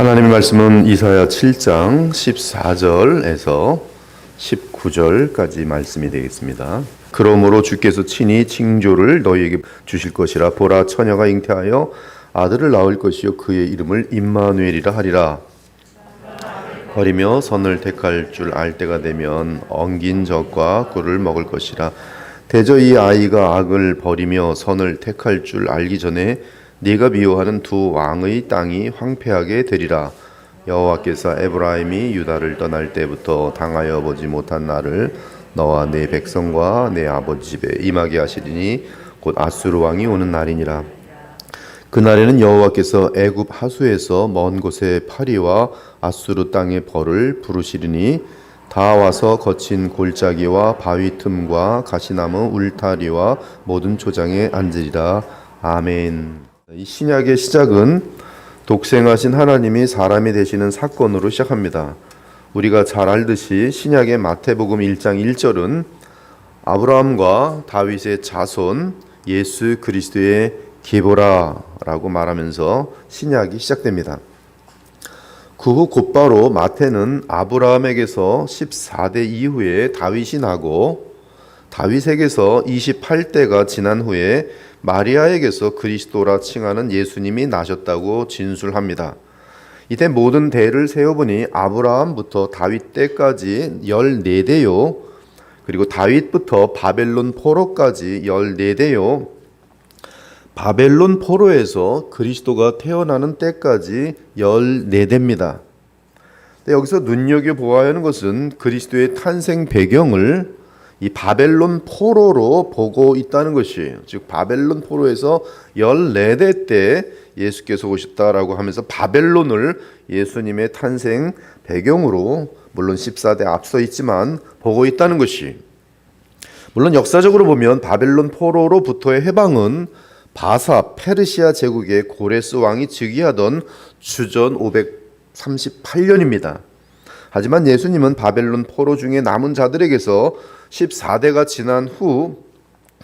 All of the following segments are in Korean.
하나님의 말씀은 이사야 7장 14절에서 19절까지 말씀이 되겠습니다. 그러므로 주께서 친히 칭조를 너희에게 주실 것이라 보라 처녀가 잉태하여 아들을 낳을 것이요 그의 이름을 임마누엘이라 하리라. 버리며 선을 택할 줄 알 때가 되면 엉긴 적과 꿀을 먹을 것이라. 대저 이 아이가 악을 버리며 선을 택할 줄 알기 전에 네가 미워하는 두 왕의 땅이 황폐하게 되리라. 여호와께서 에브라임이 유다를 떠날 때부터 당하여 보지 못한 나를 너와 내 백성과 내 아버지 집에 임하게 하시리니 곧 아수르 왕이 오는 날이니라. 그날에는 여호와께서 애굽 하수에서 먼 곳에 파리와 아수르 땅의 벌을 부르시리니 다 와서 거친 골짜기와 바위 틈과 가시나무 울타리와 모든 초장에 앉으리라 아멘. 이 신약의 시작은 독생하신 하나님이 사람이 되시는 사건으로 시작합니다. 우리가 잘 알듯이 신약의 마태복음 1장 1절은 아브라함과 다윗의 자손 예수 그리스도의 계보라라고 말하면서 신약이 시작됩니다. 그 후 곧바로 마태는 아브라함에게서 14대 이후에 다윗이 나고 다윗에게서 28대가 지난 후에 마리아에게서 그리스도라 칭하는 예수님이 나셨다고 진술합니다. 이때 모든 대를 세어보니 아브라함부터 다윗 때까지 14대요. 그리고 다윗부터 바벨론 포로까지 14대요. 바벨론 포로에서 그리스도가 태어나는 때까지 14대입니다. 여기서 눈여겨보아야 하는 것은 그리스도의 탄생 배경을 이 바벨론 포로로 보고 있다는 것이에요. 즉 바벨론 포로에서 14대 때 예수께서 오셨다라고 하면서 바벨론을 예수님의 탄생 배경으로 물론 14대 앞서 있지만 보고 있다는 것이 물론 역사적으로 보면 바벨론 포로로부터의 해방은 바사 페르시아 제국의 고레스 왕이 즉위하던 주전 538년입니다. 하지만 예수님은 바벨론 포로 중에 남은 자들에게서 14대가 지난 후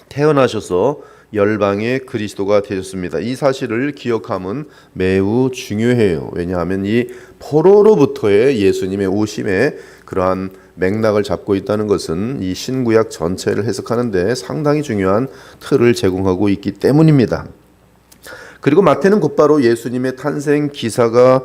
태어나셔서 열방의 그리스도가 되셨습니다. 이 사실을 기억함은 매우 중요해요. 왜냐하면 이 포로로부터의 예수님의 오심에 그러한 맥락을 잡고 있다는 것은 이 신구약 전체를 해석하는데 상당히 중요한 틀을 제공하고 있기 때문입니다. 그리고 마태는 곧바로 예수님의 탄생 기사가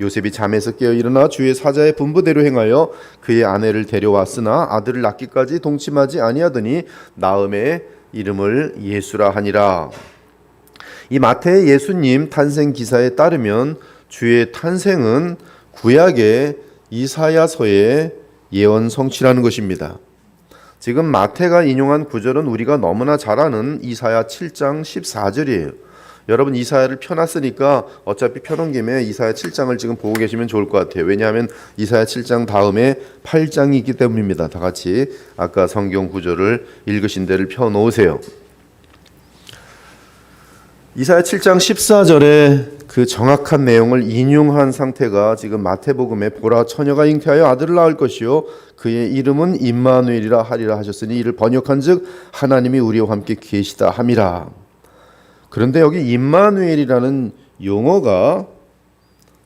요셉이 잠에서 깨어 일어나 주의 사자의 분부대로 행하여 그의 아내를 데려왔으나 아들을 낳기까지 동침하지 아니하더니 나음의 이름을 예수라 하니라. 이 마태의 예수님 탄생 기사에 따르면 주의 탄생은 구약의 이사야서의 예언 성취라는 것입니다. 지금 마태가 인용한 구절은 우리가 너무나 잘 아는 이사야 7장 14절이에요. 여러분 이사야를 펴놨으니까 어차피 펴놓은 김에 이사야 7장을 지금 보고 계시면 좋을 것 같아요. 왜냐하면 이사야 7장 다음에 8장이 있기 때문입니다. 다 같이 아까 성경 구절을 읽으신 데를 펴놓으세요. 이사야 7장 14절에 그 정확한 내용을 인용한 상태가 지금 마태복음에 보라 처녀가 잉태하여 아들을 낳을 것이요 그의 이름은 임마누엘이라 하리라 하셨으니 이를 번역한즉 하나님이 우리와 함께 계시다 함이라. 그런데 여기 임마누엘이라는 용어가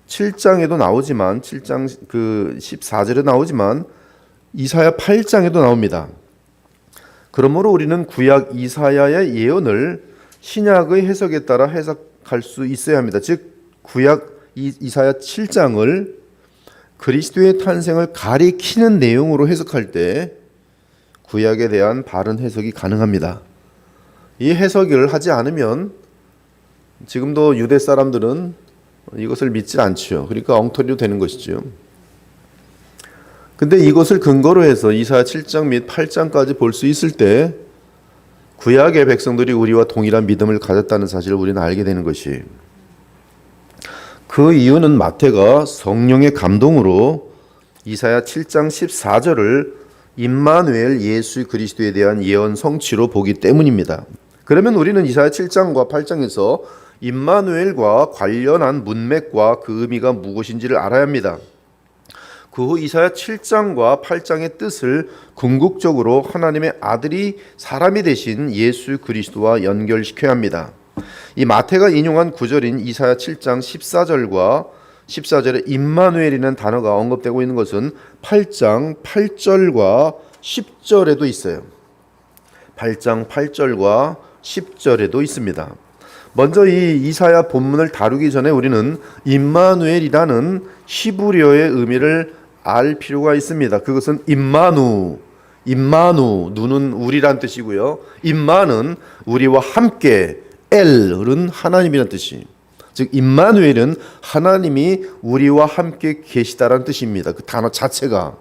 7장에도 나오지만 7장 그 14절에 나오지만 이사야 8장에도 나옵니다. 그러므로 우리는 구약 이사야의 예언을 신약의 해석에 따라 해석할 수 있어야 합니다. 즉 구약 이사야 7장을 그리스도의 탄생을 가리키는 내용으로 해석할 때 구약에 대한 바른 해석이 가능합니다. 이 해석을 하지 않으면 지금도 유대 사람들은 이것을 믿지 않지요. 그러니까 엉터리로 되는 것이죠. 근데 이것을 근거로 해서 이사야 7장 및 8장까지 볼 수 있을 때 구약의 백성들이 우리와 동일한 믿음을 가졌다는 사실을 우리는 알게 되는 것이 그 이유는 마태가 성령의 감동으로 이사야 7장 14절을 임마누엘 예수 그리스도에 대한 예언 성취로 보기 때문입니다. 그러면 우리는 이사야 7장과 8장에서 임마누엘과 관련한 문맥과 그 의미가 무엇인지를 알아야 합니다. 그 후 이사야 7장과 8장의 뜻을 궁극적으로 하나님의 아들이 사람이 되신 예수 그리스도와 연결시켜야 합니다. 이 마태가 인용한 구절인 이사야 7장 14절과 14절에 임마누엘이라는 단어가 언급되고 있는 것은 8장 8절과 10절에도 있어요. 8장 8절과 10절에도 있습니다. 먼저 이 이사야 본문을 다루기 전에 우리는 임마누엘이라는 히브리어의 의미를 알 필요가 있습니다. 그것은 임마누, 임마누, 누는 우리란 뜻이고요. 임마는 우리와 함께, 엘은 하나님이란 뜻이. 즉 임마누엘은 하나님이 우리와 함께 계시다라는 뜻입니다. 그 단어 자체가.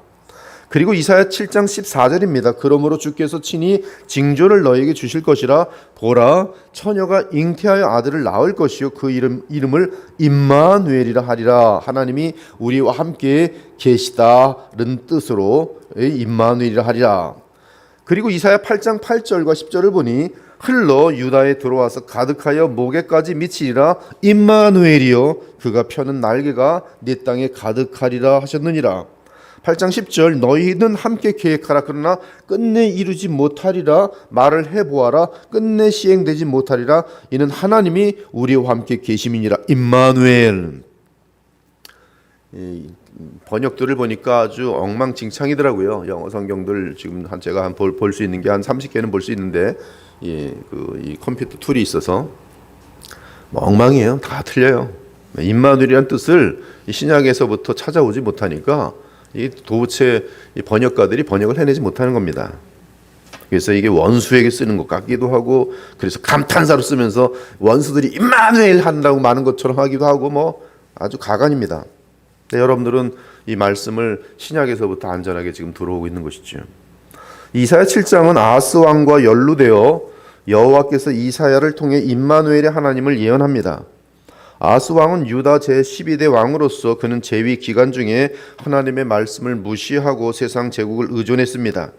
그리고 이사야 7장 14절입니다. 그러므로 주께서 친히 징조를 너에게 주실 것이라 보라 처녀가 잉태하여 아들을 낳을 것이요 그 이름 이름을 임마누엘이라 하리라 하나님이 우리와 함께 계시다는 뜻으로 임마누엘이라 하리라. 그리고 이사야 8장 8절과 10절을 보니 흘러 유다에 들어와서 가득하여 목에까지 미치리라 임마누엘이여 그가 펴는 날개가 네 땅에 가득하리라 하셨느니라. 8장 10절 너희는 함께 계획하라. 그러나 끝내 이루지 못하리라. 말을 해보아라. 끝내 시행되지 못하리라. 이는 하나님이 우리와 함께 계심이니라. 임마누엘. 이 번역들을 보니까 아주 엉망진창이더라고요. 영어 성경들 지금 한 제가 한 볼 수 있는 게 한 30개는 볼 수 있는데 예, 그 이 컴퓨터 툴이 있어서 뭐 엉망이에요. 다 틀려요. 임마누엘이란 뜻을 신약에서부터 찾아오지 못하니까 이 도체 번역가들이 번역을 해내지 못하는 겁니다. 그래서 이게 원수에게 쓰는 것 같기도 하고 그래서 감탄사로 쓰면서 원수들이 임마누엘 한다고 많은 것처럼 하기도 하고 뭐 아주 가관입니다. 근데 여러분들은 이 말씀을 신약에서부터 안전하게 지금 들어오고 있는 것이죠. 이사야 7장은 아하스 왕과 연루되어 여호와께서 이사야를 통해 임마누엘의 하나님을 예언합니다. 아스 왕은 유다 제12대 왕으로서 그는 재위 기간 중에 하나님의 말씀을 무시하고 세상 제국을 의존했습니다.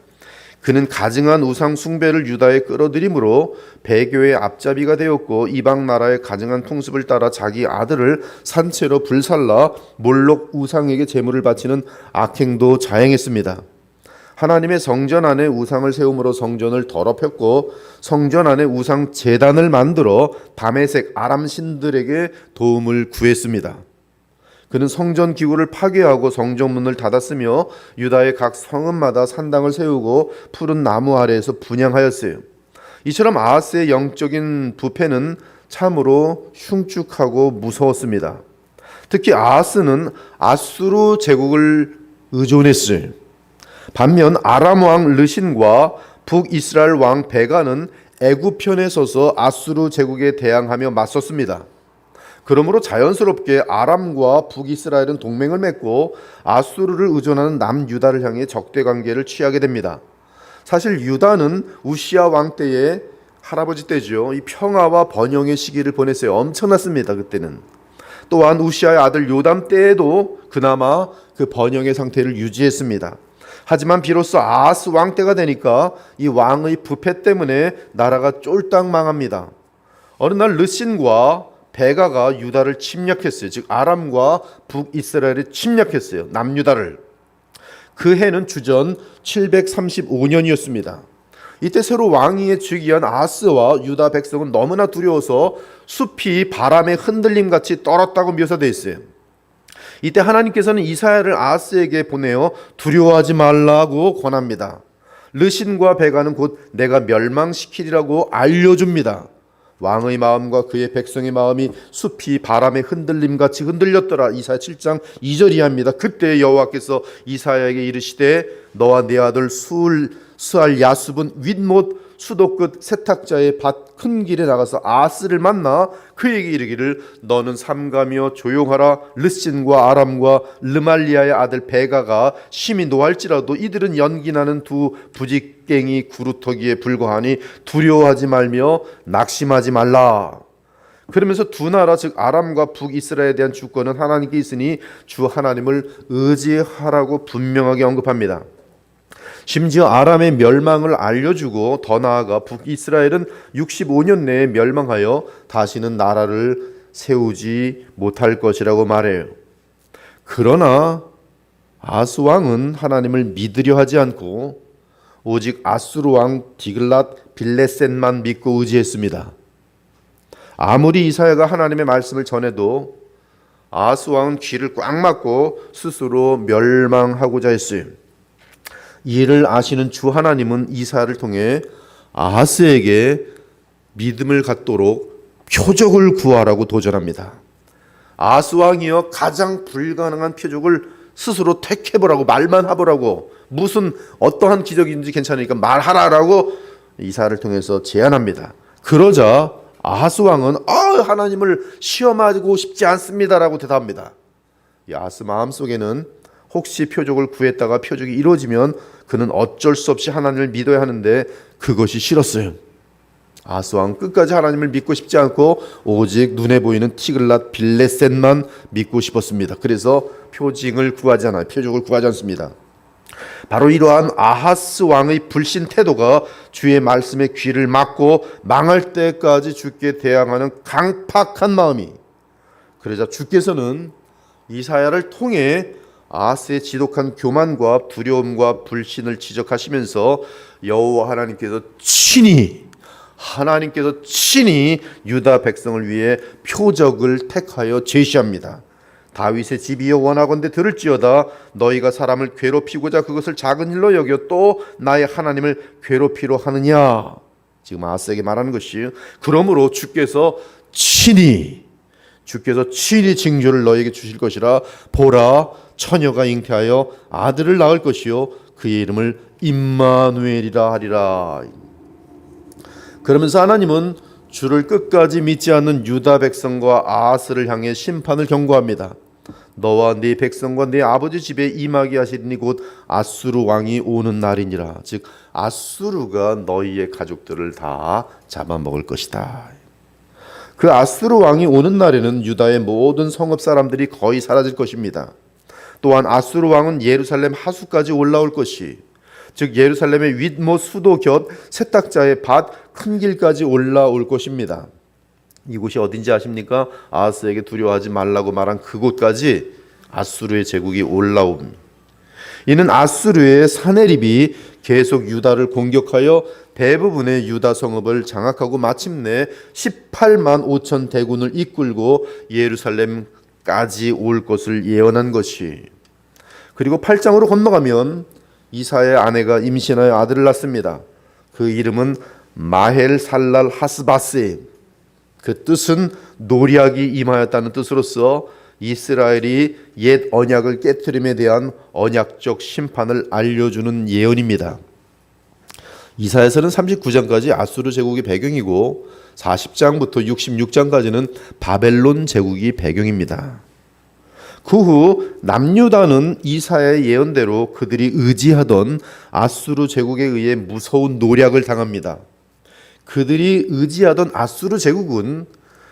그는 가증한 우상 숭배를 유다에 끌어들이므로 배교의 앞잡이가 되었고 이방 나라의 가증한 풍습을 따라 자기 아들을 산채로 불살라 몰록 우상에게 제물을 바치는 악행도 자행했습니다. 하나님의 성전 안에 우상을 세움으로 성전을 더럽혔고 성전 안에 우상 제단을 만들어 담에색 아람 신들에게 도움을 구했습니다. 그는 성전 기구를 파괴하고 성전문을 닫았으며 유다의 각 성읍마다 산당을 세우고 푸른 나무 아래에서 분양하였어요. 이처럼 아하스의 영적인 부패는 참으로 흉측하고 무서웠습니다. 특히 아하스는 아수르 제국을 의존했어요. 반면 아람 왕 르신과 북이스라엘 왕 베가는 애굽 편에 서서 아수르 제국에 대항하며 맞섰습니다. 그러므로 자연스럽게 아람과 북이스라엘은 동맹을 맺고 아수르를 의존하는 남유다를 향해 적대 관계를 취하게 됩니다. 사실 유다는 우시아 왕 때의 할아버지 때죠. 이 평화와 번영의 시기를 보냈어요. 엄청났습니다. 그때는. 또한 우시아의 아들 요담 때에도 그나마 그 번영의 상태를 유지했습니다. 하지만 비로소 아하스 왕 때가 되니까 이 왕의 부패 때문에 나라가 쫄딱 망합니다. 어느 날 르신과 베가가 유다를 침략했어요. 즉 아람과 북이스라엘이 침략했어요. 남유다를. 그 해는 주전 735년이었습니다. 이때 새로 왕위에 즉위한 아스와 유다 백성은 너무나 두려워서 숲이 바람의 흔들림 같이 떨었다고 묘사되어 있어요. 이때 하나님께서는 이사야를 아스에게 보내어 두려워하지 말라고 권합니다. 르신과 베가는 곧 내가 멸망시키리라고 알려줍니다. 왕의 마음과 그의 백성의 마음이 숲이 바람의 흔들림 같이 흔들렸더라. 이사야 7장 2절 이하입니다. 그때 여호와께서 이사야에게 이르시되 너와 네 아들 술 스알 야숲은 윗못 수도 끝 세탁자의 밭 큰 길에 나가서 아스를 만나 그에게 이르기를 너는 삼가며 조용하라 르신과 아람과 르말리아의 아들 베가가 심히 노할지라도 이들은 연기나는 두 부직갱이 구루터기에 불과하니 두려워하지 말며 낙심하지 말라 그러면서 두 나라 즉 아람과 북이스라엘에 대한 주권은 하나님께 있으니 주 하나님을 의지하라고 분명하게 언급합니다. 심지어 아람의 멸망을 알려주고 더 나아가 북이스라엘은 65년 내에 멸망하여 다시는 나라를 세우지 못할 것이라고 말해요. 그러나 아스 왕은 하나님을 믿으려 하지 않고 오직 아수르 왕 디글랏 빌레센만 믿고 의지했습니다. 아무리 이사야가 하나님의 말씀을 전해도 아스 왕은 귀를 꽉 막고 스스로 멸망하고자 했어요. 이를 아시는 주 하나님은 이사야를 통해 아하스에게 믿음을 갖도록 표적을 구하라고 도전합니다. 아하스 왕이여 가장 불가능한 표적을 스스로 택해보라고 말만 해보라고 무슨 어떠한 기적인지 괜찮으니까 말하라라고 이사를 통해서 제안합니다. 그러자 아하스 왕은 아 하나님을 시험하고 싶지 않습니다라고 대답합니다. 이 아하스 마음속에는 혹시 표적을 구했다가 표적이 이루어지면 그는 어쩔 수 없이 하나님을 믿어야 하는데 그것이 싫었어요. 아하스 왕 끝까지 하나님을 믿고 싶지 않고 오직 눈에 보이는 티글랏 빌레셋만 믿고 싶었습니다. 그래서 표징을 구하지 않아요. 표적을 구하지 않습니다. 바로 이러한 아하스 왕의 불신 태도가 주의 말씀에 귀를 막고 망할 때까지 주께 대항하는 강팍한 마음이 그러자 주께서는 이사야를 통해 아하스의 지독한 교만과 두려움과 불신을 지적하시면서 여호와 하나님께서 친히 하나님께서 친히 유다 백성을 위해 표적을 택하여 제시합니다. 다윗의 집이여 원하건대 들을지어다 너희가 사람을 괴롭히고자 그것을 작은 일로 여겨 또 나의 하나님을 괴롭히려 하느냐 지금 아스에게 말하는 것이 그러므로 주께서 친히 주께서 친히 징조를 너에게 주실 것이라 보라 처녀가 잉태하여 아들을 낳을 것이요 그의 이름을 임마누엘이라 하리라 그러면서 하나님은 주를 끝까지 믿지 않는 유다 백성과 아하스를 향해 심판을 경고합니다. 너와 네 백성과 네 아버지 집에 임하게 하시리니 곧 아수르 왕이 오는 날이니라. 즉 아수르가 너희의 가족들을 다 잡아먹을 것이다. 그 아수르 왕이 오는 날에는 유다의 모든 성읍 사람들이 거의 사라질 것입니다. 또한 아수르 왕은 예루살렘 하수까지 올라올 것이 즉 예루살렘의 윗모 수도 곁 세탁자의 밭 큰 길까지 올라올 것입니다. 이곳이 어딘지 아십니까? 아하스에게 두려워하지 말라고 말한 그곳까지 아수르의 제국이 올라옵니다. 이는 아수르의 사내립이 계속 유다를 공격하여 대부분의 유다 성읍을 장악하고 마침내 18만 5천 대군을 이끌고 예루살렘 까지 올 것을 예언한 것이 그리고 8장으로 건너가면 이사의 아내가 임신하여 아들을 낳습니다. 그 이름은 마헬 살랄 하스바스 그 뜻은 노략이 임하였다는 뜻으로서 이스라엘이 옛 언약을 깨뜨림에 대한 언약적 심판을 알려주는 예언입니다. 이사에서는 39장까지 아수르 제국이 배경이고 40장부터 66장까지는 바벨론 제국이 배경입니다. 그 후 남유다는 이사의 예언대로 그들이 의지하던 아수르 제국에 의해 무서운 노략을 당합니다. 그들이 의지하던 아수르 제국은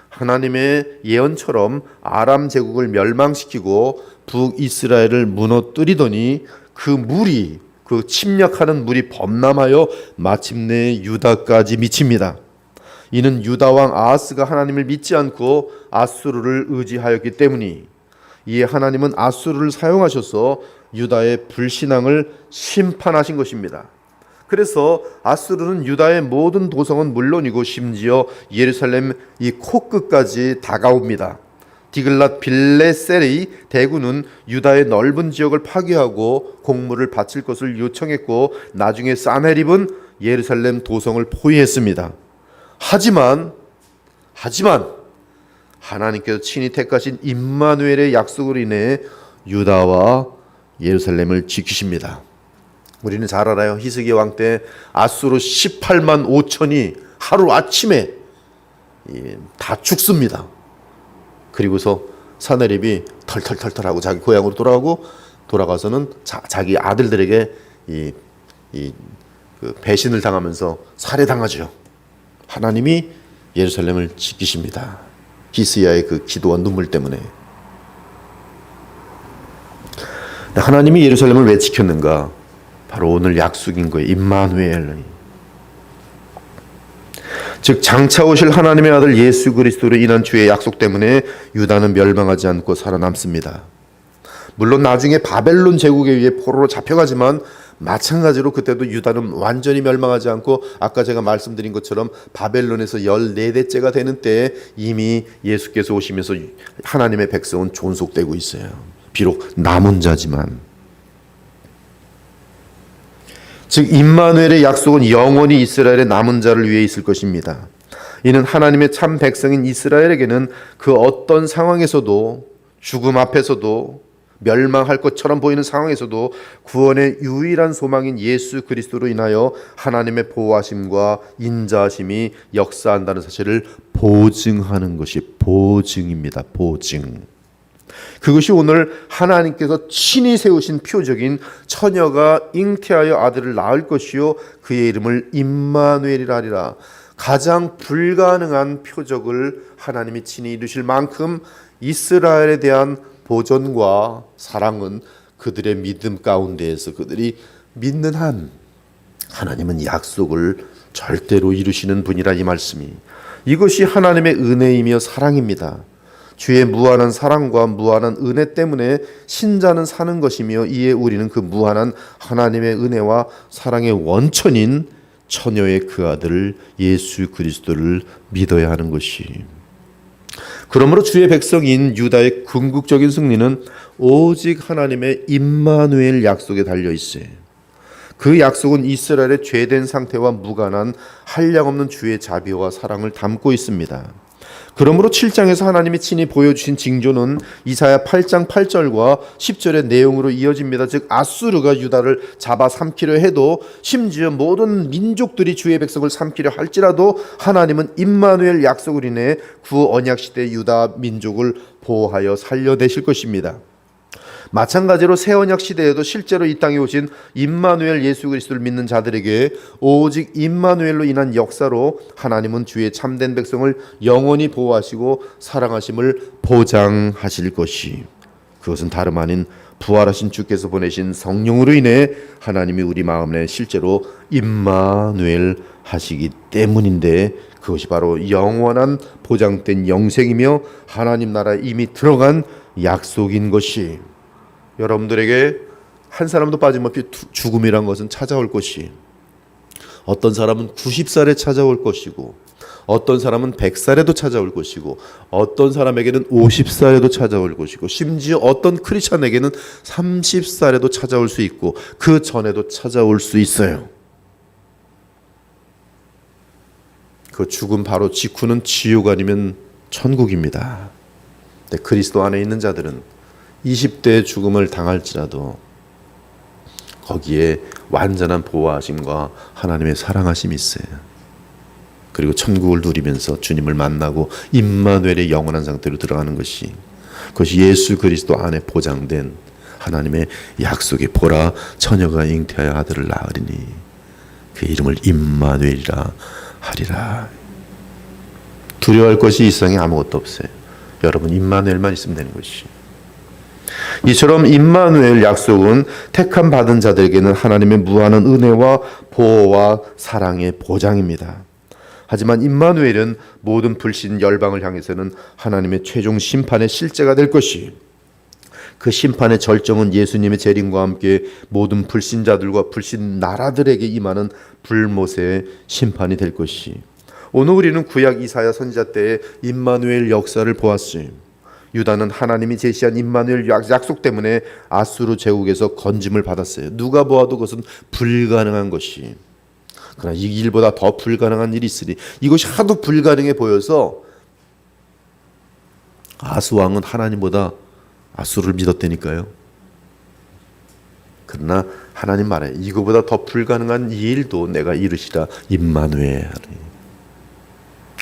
하나님의 예언처럼 아람 제국을 멸망시키고 북이스라엘을 무너뜨리더니 그 물이 그 침략하는 물이 범람하여 마침내 유다까지 미칩니다. 이는 유다 왕 아하스가 하나님을 믿지 않고 아수르를 의지하였기 때문이 이에 하나님은 아수르를 사용하셔서 유다의 불신앙을 심판하신 것입니다. 그래서 아수르는 유다의 모든 도성은 물론이고 심지어 예루살렘 이 코끝까지 다가옵니다. 디글랏 빌레셀의 대군은 유다의 넓은 지역을 파괴하고 공물을 바칠 것을 요청했고 나중에 사메립은 예루살렘 도성을 포위했습니다. 하지만 하지만 하나님께서 친히 택하신 임마누엘의 약속으로 인해 유다와 예루살렘을 지키십니다. 우리는 잘 알아요. 히스기야 왕 때 아수르 18만 5천이 하루 아침에 이, 다 죽습니다. 그리고서 사내립이 털털털털 하고 자기 고향으로 돌아가고 돌아가서는 자, 자기 아들들에게 이, 이, 그 배신을 당하면서 살해당하죠. 하나님이 예루살렘을 지키십니다. 히스야의 그 기도와 눈물 때문에. 하나님이 예루살렘을 왜 지켰는가? 바로 오늘 약속인 거예요. 임마누엘. 즉 장차 오실 하나님의 아들 예수 그리스도로 인한 주의 약속 때문에 유다는 멸망하지 않고 살아남습니다. 물론 나중에 바벨론 제국에 의해 포로로 잡혀가지만 마찬가지로 그때도 유다는 완전히 멸망하지 않고 아까 제가 말씀드린 것처럼 바벨론에서 14대째가 되는 때에 이미 예수께서 오시면서 하나님의 백성은 존속되고 있어요. 비록 남은 자지만 즉 임마누엘의 약속은 영원히 이스라엘의 남은 자를 위해 있을 것입니다. 이는 하나님의 참 백성인 이스라엘에게는 그 어떤 상황에서도 죽음 앞에서도 멸망할 것처럼 보이는 상황에서도 구원의 유일한 소망인 예수 그리스도로 인하여 하나님의 보호하심과 인자하심이 역사한다는 사실을 보증하는 것이 보증입니다. 보증. 그것이 오늘 하나님께서 친히 세우신 표적인 처녀가 잉태하여 아들을 낳을 것이요 그의 이름을 임마누엘이라 하리라. 가장 불가능한 표적을 하나님이 친히 이루실 만큼 이스라엘에 대한 보존과 사랑은 그들의 믿음 가운데에서 그들이 믿는 한 하나님은 약속을 절대로 이루시는 분이라 이 말씀이 이것이 하나님의 은혜이며 사랑입니다. 주의 무한한 사랑과 무한한 은혜 때문에 신자는 사는 것이며 이에 우리는 그 무한한 하나님의 은혜와 사랑의 원천인 처녀의 그 아들 예수 그리스도를 믿어야 하는 것이 그러므로 주의 백성인 유다의 궁극적인 승리는 오직 하나님의 임마누엘 약속에 달려 있어요. 그 약속은 이스라엘의 죄된 상태와 무관한 한량없는 주의 자비와 사랑을 담고 있습니다. 그러므로 7장에서 하나님이 친히 보여주신 징조는 이사야 8장 8절과 10절의 내용으로 이어집니다. 즉 아수르가 유다를 잡아 삼키려 해도 심지어 모든 민족들이 주의 백성을 삼키려 할지라도 하나님은 임마누엘 약속을 인해 구 언약 시대 유다 민족을 보호하여 살려내실 것입니다. 마찬가지로 새 언약 시대에도 실제로 이 땅에 오신 임마누엘 예수 그리스도를 믿는 자들에게 오직 임마누엘로 인한 역사로 하나님은 주의 참된 백성을 영원히 보호하시고 사랑하심을 보장하실 것이 그것은 다름 아닌 부활하신 주께서 보내신 성령으로 인해 하나님이 우리 마음에 실제로 임마누엘 하시기 때문인데 그것이 바로 영원한 보장된 영생이며 하나님 나라에 이미 들어간 약속인 것이 여러분들에게 한 사람도 빠짐없이 죽음이란 것은 찾아올 것이 어떤 사람은 90살에 찾아올 것이고 어떤 사람은 100살에도 찾아올 것이고 어떤 사람에게는 50살에도 찾아올 것이고 심지어 어떤 크리스천에게는 30살에도 찾아올 수 있고 그 전에도 찾아올 수 있어요. 그 죽음 바로 직후는 지옥 아니면 천국입니다. 그리스도 안에 있는 자들은 20대의 죽음을 당할지라도 거기에 완전한 보호하심과 하나님의 사랑하심이 있어요. 그리고 천국을 누리면서 주님을 만나고 임마누엘의 영원한 상태로 들어가는 것이 그것이 예수 그리스도 안에 보장된 하나님의 약속의 보라 처녀가 잉태하여 아들을 낳으리니 그 이름을 임마누엘이라 하리라. 두려워할 것이 이 세상에 아무것도 없어요. 여러분 임마누엘만 있으면 되는 것이. 이처럼 임마누엘 약속은 택함 받은 자들에게는 하나님의 무한한 은혜와 보호와 사랑의 보장입니다. 하지만 임마누엘은 모든 불신 열방을 향해서는 하나님의 최종 심판의 실제가 될 것이 그 심판의 절정은 예수님의 재림과 함께 모든 불신자들과 불신 나라들에게 임하는 불못의 심판이 될 것이 오늘 우리는 구약 이사야 선지자 때의 임마누엘 역사를 보았어요. 유다는 하나님이 제시한 임마누엘 약속 때문에 아수르 제국에서 건짐을 받았어요. 누가 보아도 그것은 불가능한 것이. 그러나 이 일보다 더 불가능한 일이 있으니 이것이 하도 불가능해 보여서 아수 왕은 하나님보다 아수를 믿었다니까요. 그러나 하나님 말해 이거보다 더 불가능한 이 일도 내가 이루시라 임마누엘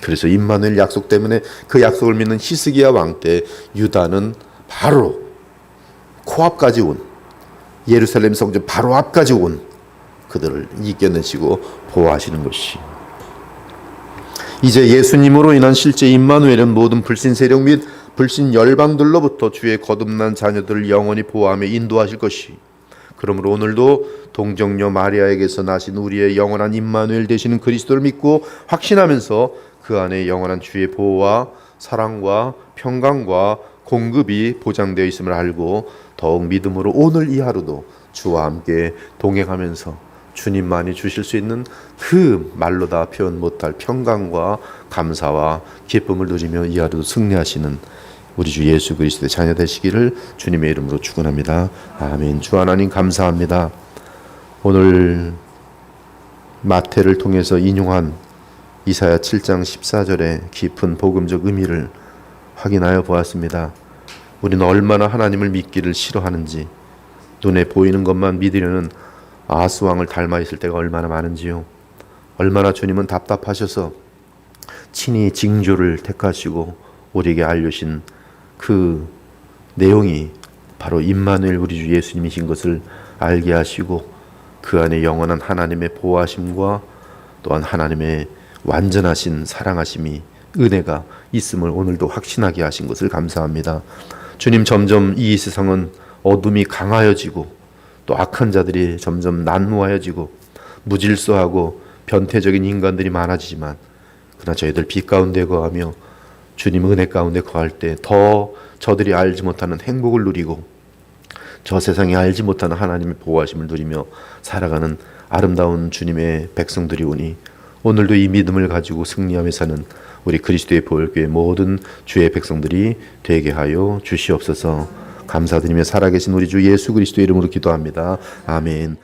그래서 임마누엘 약속 때문에 그 약속을 믿는 히스기야 왕 때 유다는 바로 코앞까지 온 예루살렘 성전 바로 앞까지 온 그들을 이겨내시고 보호하시는 것이. 이제 예수님으로 인한 실제 임마누엘은 모든 불신 세력 및 불신 열방들로부터 주의 거듭난 자녀들을 영원히 보호하며 인도하실 것이. 그러므로 오늘도 동정녀 마리아에게서 나신 우리의 영원한 임마누엘 되시는 그리스도를 믿고 확신하면서 그 안에 영원한 주의 보호와 사랑과 평강과 공급이 보장되어 있음을 알고 더욱 믿음으로 오늘 이 하루도 주와 함께 동행하면서 주님만이 주실 수 있는 그 말로 다 표현 못할 평강과 감사와 기쁨을 누리며 이 하루도 승리하시는 우리 주 예수 그리스도의 자녀 되시기를 주님의 이름으로 축원합니다. 아멘. 주 하나님 감사합니다. 오늘 마태를 통해서 인용한 이사야 7장 14절의 깊은 복음적 의미를 확인하여 보았습니다. 우리는 얼마나 하나님을 믿기를 싫어하는지 눈에 보이는 것만 믿으려는 아하스 왕을 닮아 있을 때가 얼마나 많은지요. 얼마나 주님은 답답하셔서 친히 징조를 택하시고 우리에게 알려신 그 내용이 바로 임마누엘 우리 주 예수님이신 것을 알게 하시고 그 안에 영원한 하나님의 보호하심과 또한 하나님의 완전하신 사랑하심이 은혜가 있음을 오늘도 확신하게 하신 것을 감사합니다. 주님 점점 이 세상은 어둠이 강하여지고 또 악한 자들이 점점 난무하여지고 무질서하고 변태적인 인간들이 많아지지만 그러나 저희들 빛 가운데 거하며 주님 은혜 가운데 거할 때 더 저들이 알지 못하는 행복을 누리고 저 세상이 알지 못하는 하나님의 보호하심을 누리며 살아가는 아름다운 주님의 백성들이 오니 오늘도 이 믿음을 가지고 승리하며 사는 우리 그리스도의 보혈교회 모든 주의 백성들이 되게 하여 주시옵소서 감사드리며 살아계신 우리 주 예수 그리스도의 이름으로 기도합니다. 아멘.